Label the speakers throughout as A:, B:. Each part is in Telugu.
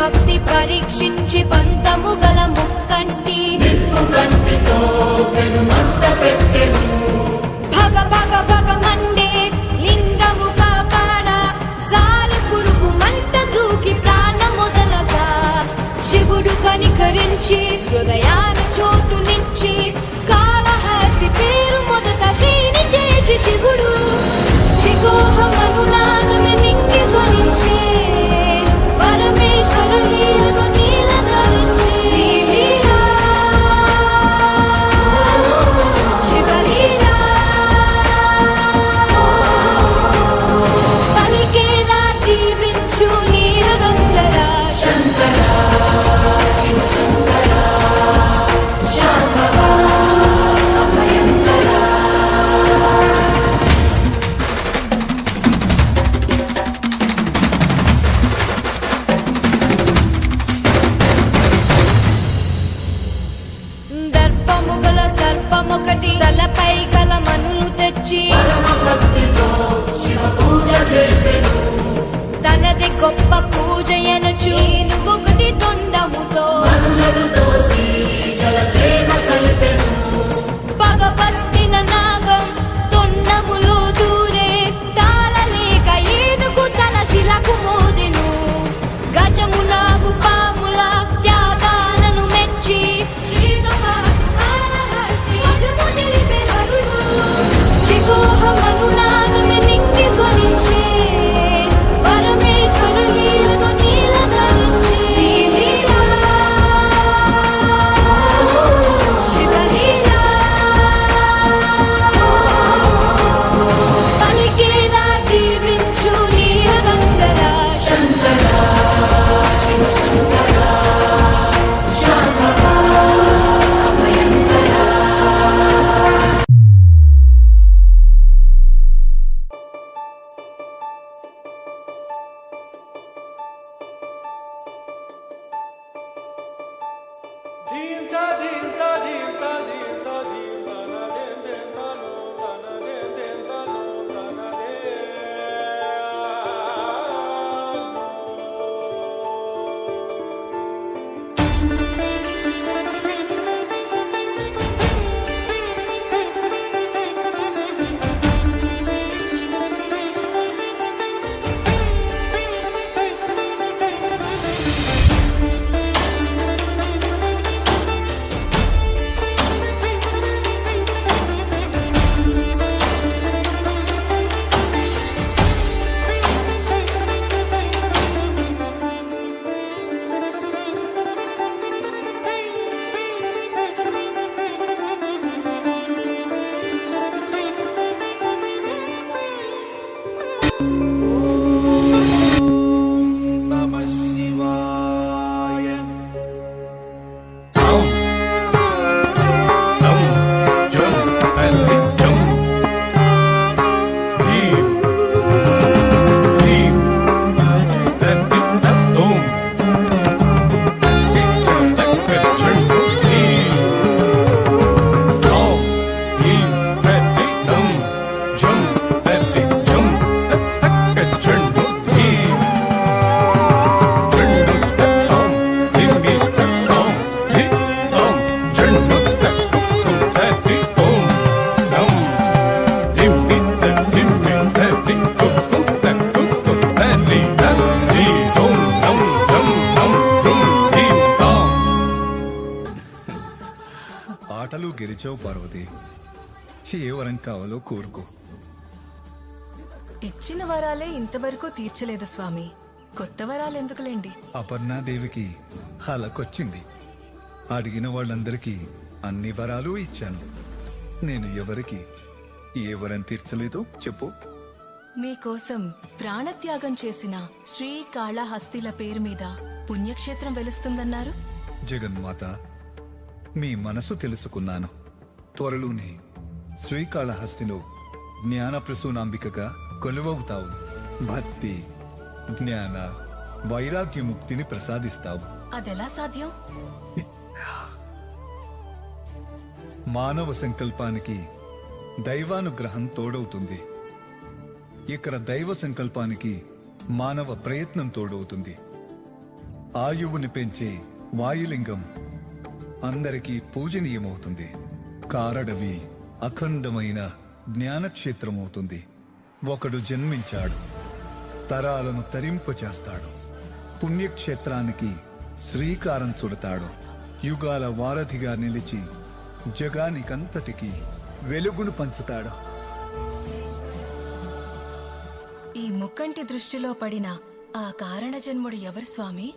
A: భక్తి పరీక్షించి పంతము గల ముక్కంటి.
B: నిప్పు కంటితో పెనుమంట పెట్టెను.
A: భగ భగ భగ మండే లింగము కాపాడ. జాలి పురుగు మంట దూకి ప్రాణముదలగా శివుడు కనికరించి హృదయాన చోటునిచ్చి కాళహస్తి పేరు మొదట శ్రీని చేచి శివుడు. శిఖోహమనునాదమే నింగి ధ్వనించే
C: Tinta, tinta, tinta, tinta, tinta. Thank
D: you. గెలిచావు పార్వతి. ఏ వరం కావాలో కోరుకో.
E: ఇచ్చిన వరాలే ఇంతవరకు తీర్చలేదు స్వామి. కొత్త వరాలు ఎందుకులేండి?
D: అపర్ణాదేవికి హలకొచ్చింది అడిగిన వాళ్ళందరికీ అన్ని వరాలు ఇచ్చాను. నేను ఎవరికి ఏ వరం తీర్చలేదో చెప్పు.
E: మీకోసం ప్రాణత్యాగం చేసిన శ్రీకాళహస్తిల పేరు మీద పుణ్యక్షేత్రం వెలుస్తుందన్నారు.
D: జగన్మాత మీ మనసు తెలుసుకున్నాను. త్వరలోనే శ్రీకాళహస్తిలో జ్ఞాన ప్రసూనాంబికగా కొలువవుతావు. భక్తి జ్ఞాన వైరాగ్యముక్తిని ప్రసాదిస్తావు.
E: అదెలా సాధ్యం?
D: మానవ సంకల్పానికి దైవానుగ్రహం తోడవుతుంది. ఇక్కడ దైవ సంకల్పానికి మానవ ప్రయత్నం తోడవుతుంది. ఆయువుని పెంచే వాయులింగం అందరికీ పూజనీయమవుతుంది. కారడవి అఖండమైన జ్ఞానక్షేత్రమవుతుంది. ఒకడు జన్మించాడు. తరాలను తరింపచేస్తాడు. పుణ్యక్షేత్రానికి శ్రీకారం చుడతాడు. యుగాల వారధిగా నిలిచి జగానికంతటికి వెలుగును పంచుతాడు.
E: ఈ ముక్కంటి దృష్టిలో పడిన ఆ కారణజన్ముడు ఎవరు స్వామి?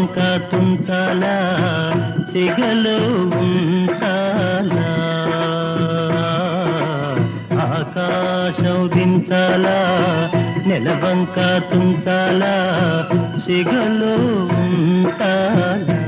F: నెలవంక తుంచాలా చెగలో ఉంచాలా? ఆకాశం దించాలా నెలవంక తుంచాలా చెగలో ఉంచాలా?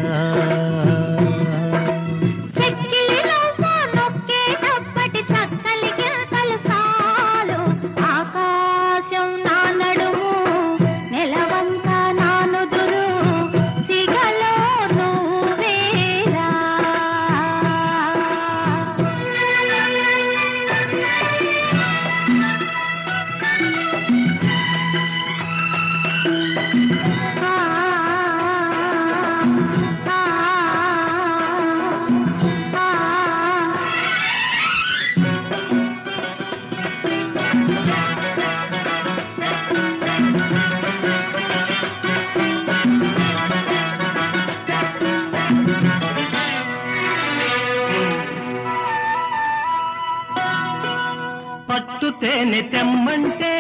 F: తేనె తెమ్మంటే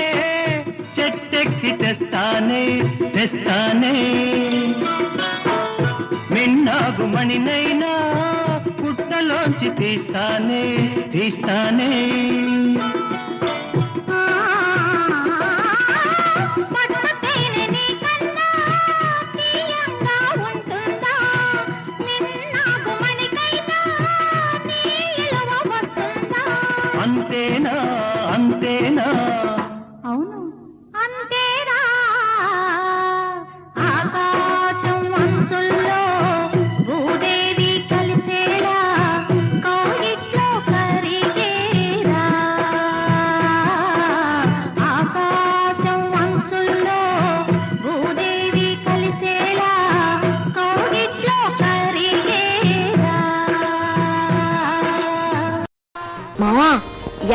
F: చెట్టెక్కి తెస్తానే తెస్తానే. మిన్నాగు మణినైనా పుట్టలోంచి తీస్తానే తీస్తానే.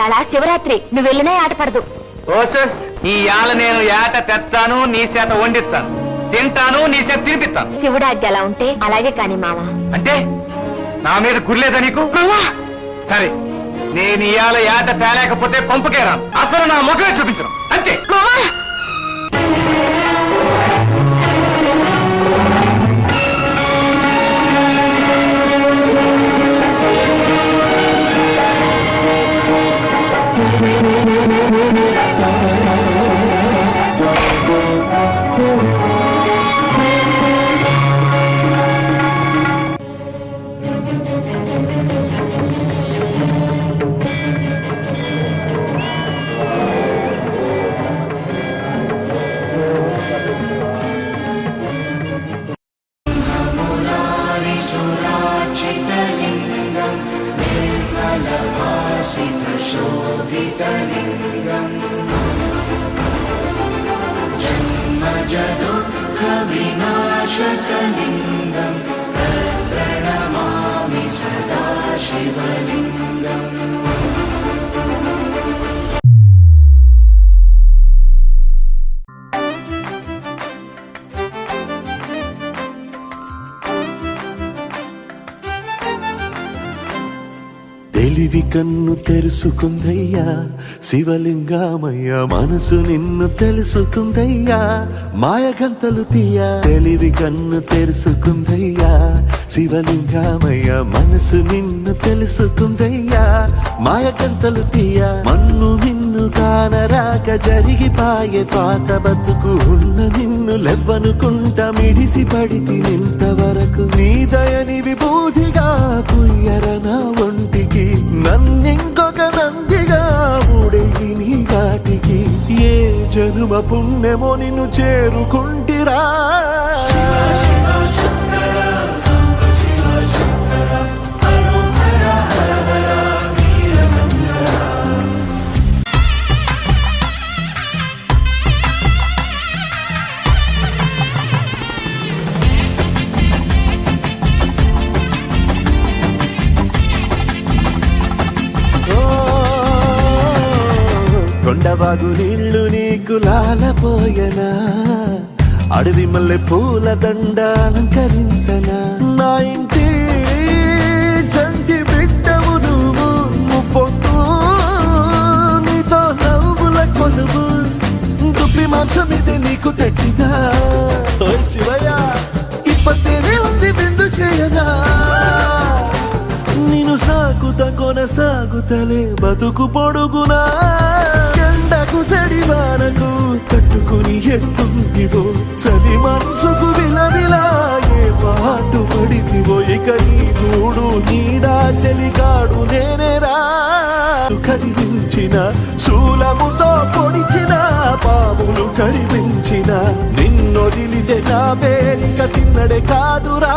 G: ఇవాళ శివరాత్రి నువ్వు వెళ్ళినా ఆట పడదు.
H: ఓసస్ ఈ యాల నేను ఏట తెస్తాను నీ చేత వండిస్తాను. తింటాను నీ చేత తినిపిస్తాను.
G: శివుడాజ్ఞ అలా ఉంటే అలాగే కాని మావా?
H: అంటే నా మీద గుర్లేదా నీకు?
G: మావా?
H: సరే నేను ఇయాల ఏట తేలేకపోతే కొంపకే రాను. అసలు నా ముఖమే చూపించను. అంతే.
G: మావా?
I: Yeah. दुःखविनाशकलिङ्ग కన్ను తెరుసుకుందయ్యా శివలింగామయ్యా మనసు నిన్ను తెలుసుకుందయ్యా మాయగంతలు తీయ తెలివి కన్ను తెరుసుకుందయ్యా శివలింగామయ్యా మనసు నిన్ను తెలుసుకుందయ్యా మాయగంతలు తీయ మన్ను నిన్ను కానరాక జరిగిపాయే పాత బతుకు ఉన్న నిన్ను లెవ్వనుకుంటా మిడిసి పడితి నింతవరకు. నీ దయని విభూతిగా పుయ్యర నా ఒంటికి నన్నింకొక నందిగా ఊడేయి నీ కాటికి ఏ జనుమ పుణ్యమో నిన్ను చేరుకుంటిరా. పగునీళ్ళు నీకు లాలపోయనా? అడవి మల్లె పూల దండ అలంకరించనా? నా ఇంటి చంటి బిడ్డవు నువ్వు ముప్పొద్దు నీతో నవ్వుల కొలువు. దుప్పి మాంసం ఇది నీకు తెచ్చినా. ఓయ్ శివయ్య ఇప్పటినే ఉంది బిందు చేయనా? నిన్ను సాగుత కొనసాగుతలే బతుకు పొడుగునా. ఎండకు చెడి వానకు తట్టుకుని ఎట్టుంటివో చలి మనసుకు విలవిలా ఏ పాటు పడితివో. ఇక నీ గూడు నీడా చలికాడు నేనేరా. కదిలించిన శూలముతో పొడిచిన పాములు కరిపించిన. నిన్నొదిలితే నా పేరిక తిన్నడే కాదురా.